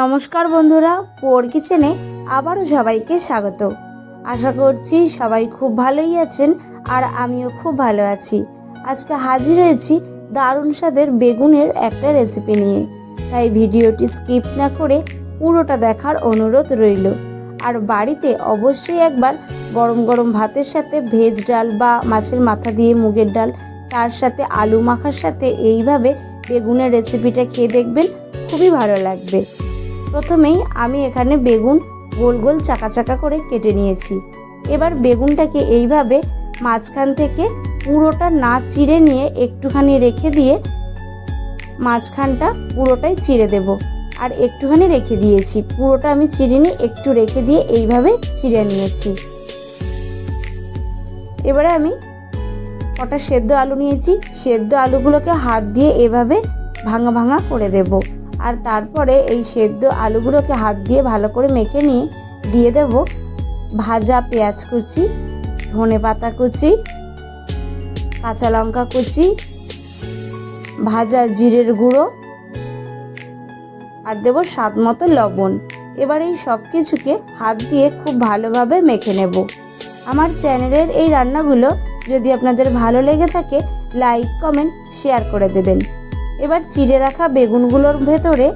নমস্কার বন্ধুরা, পোর কিচেনে আবারও সবাইকে স্বাগত। আশা করছি সবাই খুব ভালোই আছেন আর আমিও খুব ভালো আছি। আজকে হাজির হয়েছি দারুণ স্বাদের বেগুনের একটা রেসিপি নিয়ে। তাই ভিডিওটি স্কিপ না করে পুরোটা দেখার অনুরোধ রইল। আর বাড়িতে অবশ্যই একবার গরম গরম ভাতের সাথে ভেজ ডাল বা মাছের মাথা দিয়ে মুগের ডাল, তার সাথে আলু মাখার সাথে এইভাবে বেগুনের রেসিপিটা খেয়ে দেখবেন, খুবই ভালো লাগবে। প্রথমেই আমি এখানে বেগুন গোল গোল চাকা চাকা করে কেটে নিয়েছি। এবার বেগুনটাকে এইভাবে মাঝখান থেকে পুরোটা না চিড়ে নিয়ে একটুখানি রেখে দিয়ে মাঝখানটা পুরোটাই চিড়ে দেব। আর একটুখানি রেখে দিয়েছি। পুরোটা আমি চিড়িনি, একটু রেখে দিয়ে এইভাবে চিড়ে নিয়েছি। এবারে আমি কটা সেদ্ধ আলু নিয়েছি। সেদ্ধ আলুগুলোকে হাত দিয়ে এভাবে ভাঙা ভাঙা করে দেব। আর তারপরে এই সেদ্ধ আলুগুলোকে হাত দিয়ে ভালো করে মেখে নিয়ে দিয়ে দেব ভাজা পেঁয়াজ কুচি, ধনে পাতা কুচি, কাঁচা লঙ্কা কুচি, ভাজা জিরের গুঁড়ো আর দেবো স্বাদ মতো লবণ। এবার এই সব কিছুকে হাত দিয়ে খুব ভালোভাবে মেখে নেব। আমার চ্যানেলের এই রান্নাগুলো যদি আপনাদের ভালো লেগে থাকে, লাইক, কমেন্ট, শেয়ার করে দেবেন। এবার চিড়ে রাখা বেগুনগুলোর ভেতরে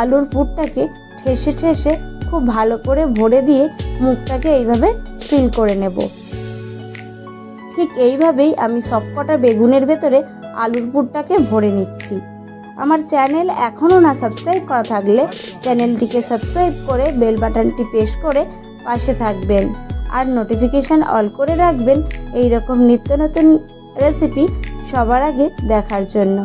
আলুর পুরটাকে ঠেসে ঠেসে খুব ভালো করে ভরে দিয়ে মুখটাকে এইভাবে সিল করে নেব। ঠিক এইভাবেই আমি সবকটা বেগুনের ভেতরে আলুর পুরটাকে ভরে নিচ্ছি। আমার চ্যানেল এখনও না সাবস্ক্রাইব করা থাকলে চ্যানেলটিকে সাবস্ক্রাইব করে বেল বাটনটি প্রেস করে পাশে থাকবেন। আর নোটিফিকেশান অল করে রাখবেন। এই রকম নিত্য নতুন রেসিপি সবার আগে দেখার জন্য।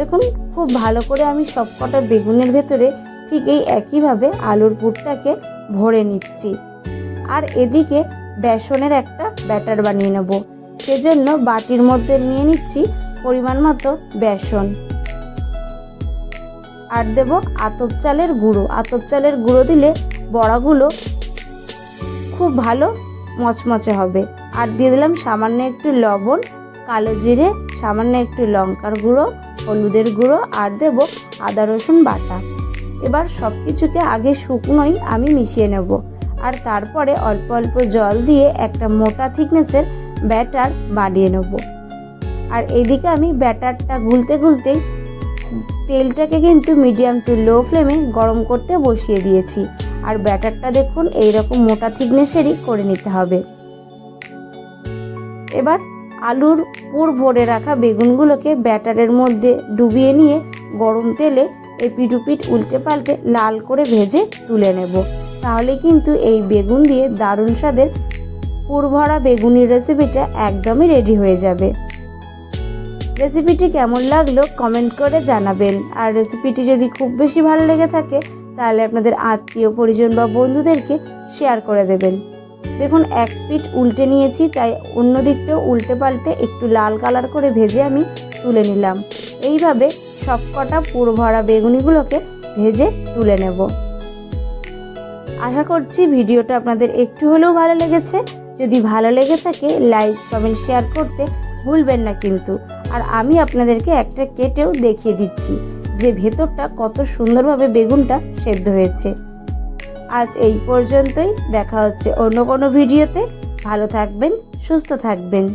দেখুন খুব ভালো করে আমি সবকটা বেগুনের ভেতরে ঠিক এই একইভাবে আলুর পুরটাকে ভরে নিচ্ছি। আর এদিকে বেসনের একটা ব্যাটার বানিয়ে নেব। সেজন্য বাটির মধ্যে নিয়ে নিচ্ছি পরিমাণ মতো বেসন। আর দেব আতপ চালের গুঁড়ো। আতপ চালের গুঁড়ো দিলে বড়াগুলো খুব ভালো মচমচে হবে। আর দিয়ে দিলাম সামান্য একটু লবণ, কালো জিরে, সামান্য একটু লঙ্কার গুঁড়ো হলুদের গুঁড়ো আর দেব আদা রসুন বাটা। এবার সব কিছুকে আগে শুকনোই আমি মিশিয়ে নেব। আর তারপরে অল্প অল্প জল দিয়ে একটা মোটা থিকনেসের ব্যাটার বানিয়ে নেব। আর এদিকে আমি ব্যাটারটা গুলতে গুলতেই তেলটাকে কিন্তু মিডিয়াম টু লো ফ্লেমে গরম করতে বসিয়ে দিয়েছি। আর ব্যাটারটা দেখুন, এইরকম মোটা থিকনেসেরই করে নিতে হবে। এবার আলুর পুর ভরে রাখা বেগুনগুলোকে ব্যাটারের মধ্যে ডুবিয়ে নিয়ে গরম তেলে এপিটুপিট উল্টে পাল্টে লাল করে ভেজে তুলে নেব। তাহলে কিন্তু এই বেগুন দিয়ে দারুণ স্বাদের পুর ভরা বেগুনির রেসিপিটা একদমই রেডি হয়ে যাবে। রেসিপিটি কেমন লাগল কমেন্ট করে জানাবেন। আর রেসিপিটি যদি খুব বেশি ভালো লেগে থাকে, তাহলে আপনাদের আত্মীয়, পরিজন বা বন্ধুদেরকে শেয়ার করে দেবেন। দেখুন, এক পিঠ উল্টে নিয়েছি, তাই অন্য দিকটাও উল্টে পাল্টে একটু লাল কালার করে ভেজে আমি তুলে নিলাম। এইভাবে সবকটা পুরো ভরা বেগুনিগুলোকে ভেজে তুলে নেব। আশা করছি ভিডিওটা আপনাদের একটু হলেও ভালো লেগেছে। যদি ভালো লেগে থাকে, লাইক, কমেন্ট, শেয়ার করতে ভুলবেন না কিন্তু। আর আমি আপনাদেরকে একটা কেটেও দেখিয়ে দিচ্ছি যে ভেতরটা কত সুন্দরভাবে বেগুনটা সেদ্ধ হয়েছে। আজ এই পর্যন্তই। দেখা হচ্ছে অন্য কোনো ভিডিওতে। ভালো থাকবেন সুস্থ থাকবেন।